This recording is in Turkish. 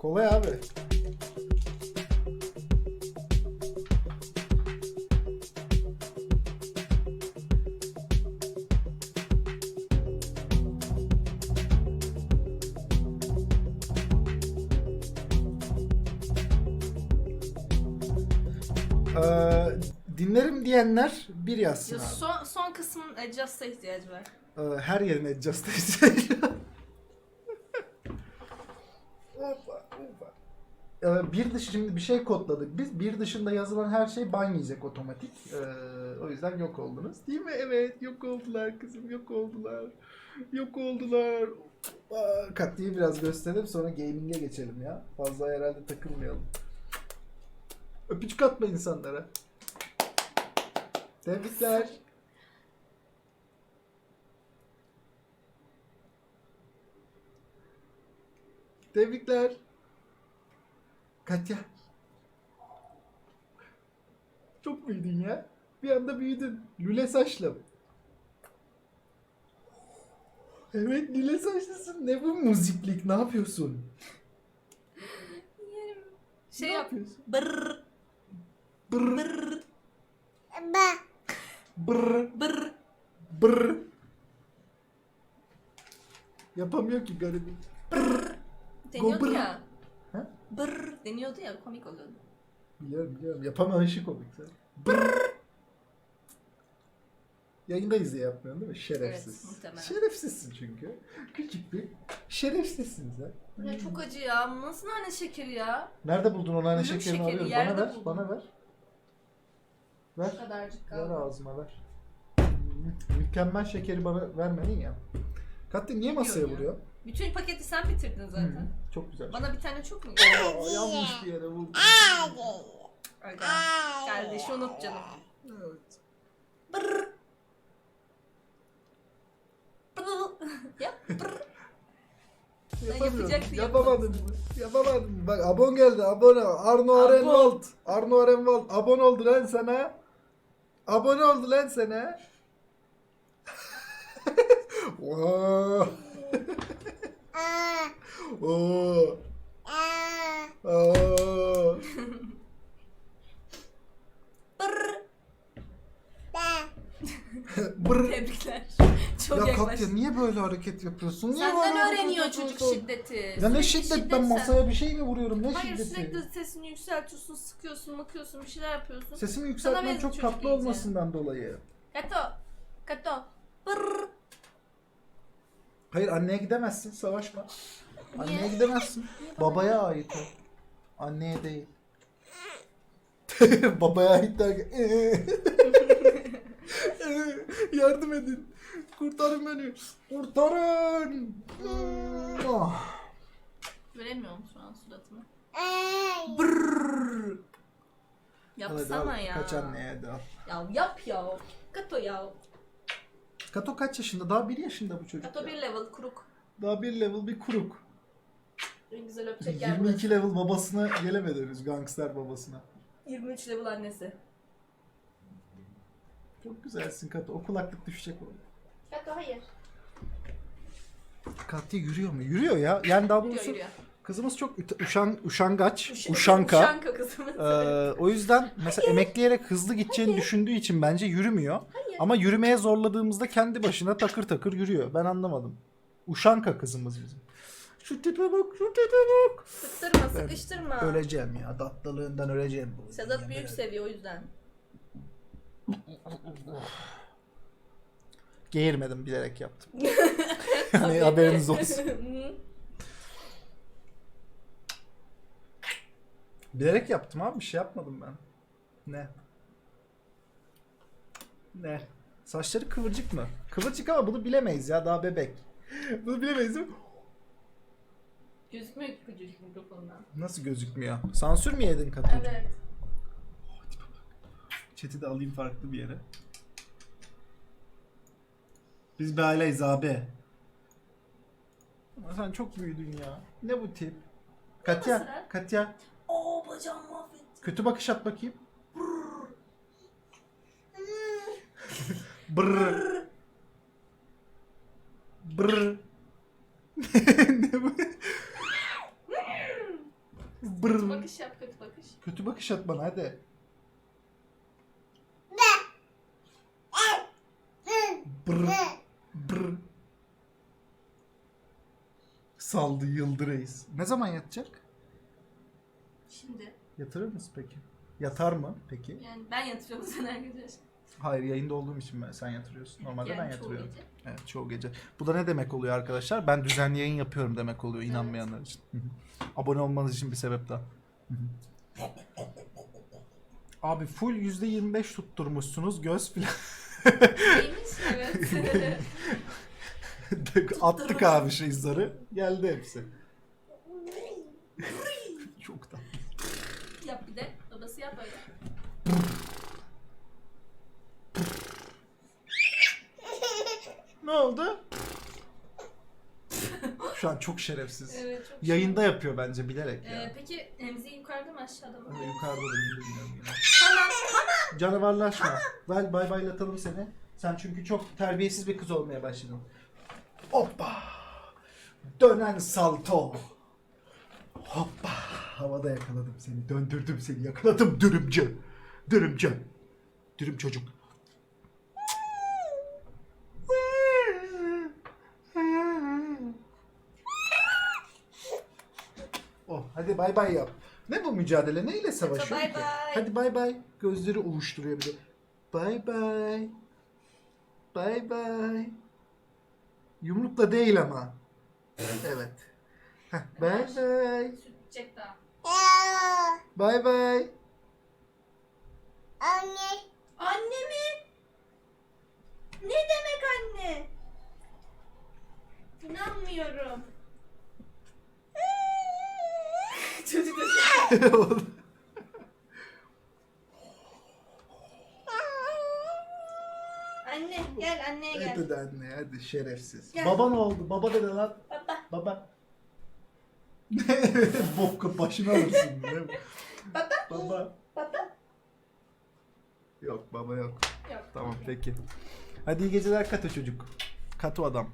Kolay abi. Ee, dinlerim diyenler bir yazsın Ya abi. son, son kısmın adjust'a ihtiyacı var. Ee, her yerine Justice Ee, bir dışı şimdi bir şey kodladık. Biz bir dışında yazılan her şey ban otomatik. Ee, o yüzden yok oldunuz. Değil mi? Evet yok oldular kızım yok oldular. Yok oldular. Aa, Katliyi biraz gösterelim sonra gaming'e geçelim ya. Fazla herhalde takılmayalım. Öpücük atma insanlara. Tebrikler. Tebrikler. Katya. Çok büyüdün ya. Bir anda büyüdün. Lüle saçlı. Evet lüle saçlısın. Ne bu muziklik? Ne yapıyorsun? Şey ne yap. yapıyorsun? Brrr Brr, brrr brr, brrr. brr. Yapamıyor ki garibim. Deniyordu brrr. ya. Ha? Brrr deniyordu ya komik oluyordu. Biliyorum biliyorum. Yapamayışı komik sen. Brr. Yayındayız diye yapmıyorsun değil mi? Şerefsiz. Evet, muhtemelen. Şerefsizsin çünkü. Küçük bir şerefsizsin sen. Ya çok acı ya. Nasıl nane şekeri ya? Nerede buldun o nane şekerini şekeri, arıyorum. yerde Bana ver, buldum. bana ver. Ver, kadarcık ver kaldı. ağzıma ver. Mü- Mükemmel şekeri bana vermedin ya. Katli niye masaya ya. vuruyor? Bütün paketi sen bitirdin zaten. Hı, çok güzel. Bana bir tane çok mu? Aa, yanlış bir yere vurdum. Aga. Kardeşi unut canım. Evet. Brrr. Yap. Brrr. Yapamıyorum. yapacaktı, Yapamadım. Yapamadım. Bak abon geldi abone. Arno Arenwald. Arno Arenwald. Abone oldu lan sana. Abone oldu lan sana. Oo. Oo. Brrr. Brr. Tebrikler. Çok Ya yaklaştın. Katya niye böyle hareket yapıyorsun? Niye böyle Senden hareket öğreniyor çocuk yapıyorsun? şiddeti. Ya ne Sürekli şiddet ben sen- masaya bir şey mi vuruyorum? Ne Hayır şiddeti? sürekli sesini yükseltiyorsun, sıkıyorsun, makıyorsun, bir şeyler yapıyorsun. Sesimi benziyor çok çocuk tatlı iyice. olmasından dolayı. Kato. Kato. Brrr. Hayır anneye gidemezsin savaşma. Anneye gidemezsin. Babaya ait o. Anneye değil. Babaya ait derken yardım edin. Kurtarın beni. Kurtarın. Ah. Göremiyorum şu an suratını. Brrr. Yapsana Hadi al, ya. Kaç anneye hadi al. Ya yap ya. Kato ya. Kato kaç yaşında? Daha bir yaşında bu çocuk. Kato ya. bir level kuruk. Daha bir level bir kuruk. En güzel öpecek yer 22 burası. level babasına gelemedi henüz. Gangster babasına. 23 level annesi. Çok güzelsin Kato. O kulaklık düşecek orada. Kato hayır. Katya yürüyor mu? Yürüyor ya. Yani daha Yürüyor doğrusu yürüyor. kızımız çok üte- uşan, uşangaç, Uşa- uşanka. Uşanka kızımız. Ee, o yüzden mesela emekleyerek hızlı gideceğini düşündüğü için bence yürümüyor. Hayır. Ama yürümeye zorladığımızda kendi başına takır takır yürüyor. Ben anlamadım. Uşanka kızımız bizim. Şu tipe bak, şu tipe bak. Sıktırma sıkıştırma. Öleceğim ya. Tatlılığından öleceğim. bu. Sedat büyük seviyor o yüzden. Geğirmedim bilerek yaptım. yani haberiniz olsun. Bilerek yaptım abi bir şey yapmadım ben. Ne? Ne? Saçları kıvırcık mı? Kıvırcık ama bunu bilemeyiz ya daha bebek. bunu bilemeyiz değil mi? Gözükmüyor ki küçücük mikrofondan. Nasıl gözükmüyor? Sansür mü yedin Katı? Evet. Chat'i de alayım farklı bir yere. Biz bir aileyiz abi. Ama sen çok büyüdün ya. Ne bu tip? Katya? Katya. Oo bacağım mahvetti. Kötü bakış at bakayım. Brrr. Brrr. ne bu? Brr. Bakış yap kötü bakış. Kötü bakış at bana hadi. Brr. Brr. Saldı Yıldırayız. Ne zaman yatacak? Şimdi. Yatırır mısın peki? Yatar mı peki? Yani ben yatırıyorum sen gece. Hayır yayında olduğum için ben, sen yatırıyorsun. Normalde ben Yani çoğu yatırıyorum. gece. Evet çoğu gece. Bu da ne demek oluyor arkadaşlar? Ben düzenli yayın yapıyorum demek oluyor inanmayanlar için. Hı hı. Abone olmanız için bir sebep daha. Hı hı. Abi full %25 tutturmuşsunuz göz filan. Neymiş? Evet. Attık abi şey zarı. Geldi hepsi. Çok da. yap bir de. Babası yap öyle. Ne oldu? Şu an çok şerefsiz. Evet çok Yayında yapıyor bence bilerek ya. Ee, peki emziği yukarıda mı aşağıda mı? Ama yukarıda da bilmiyorum yine. Tamam. Canavarlaşma. Ver bay baylatalım seni. Sen çünkü çok terbiyesiz bir kız olmaya başladın. Hoppa. Dönen salto. Hoppa. Havada yakaladım seni. Döndürdüm seni. Yakaladım dürümcü. Dürümcü. Dürüm çocuk. Hadi bay bay yap. Ne bu mücadele? Neyle savaşıyor bay ki? bay. Hadi bay bay. Gözleri ovuşturuyor bir de. Bay bay. Bay bay. Yumrukla değil ama. Evet. Heh, bay bay. Süt içecek daha. Bay bay. Anne. Anne mi? Ne demek anne? İnanmıyorum. Çocuk da şey- Anne gel anneye gel. hadi de anne hadi şerefsiz. Gel. Baba ne oldu? Baba dede lan. Baba. Baba. Bokka başına alırsın. değil mi? Baba. Baba. Baba. Yok baba yok. Yok. Tamam peki. Hadi iyi geceler katı çocuk. Katı adam.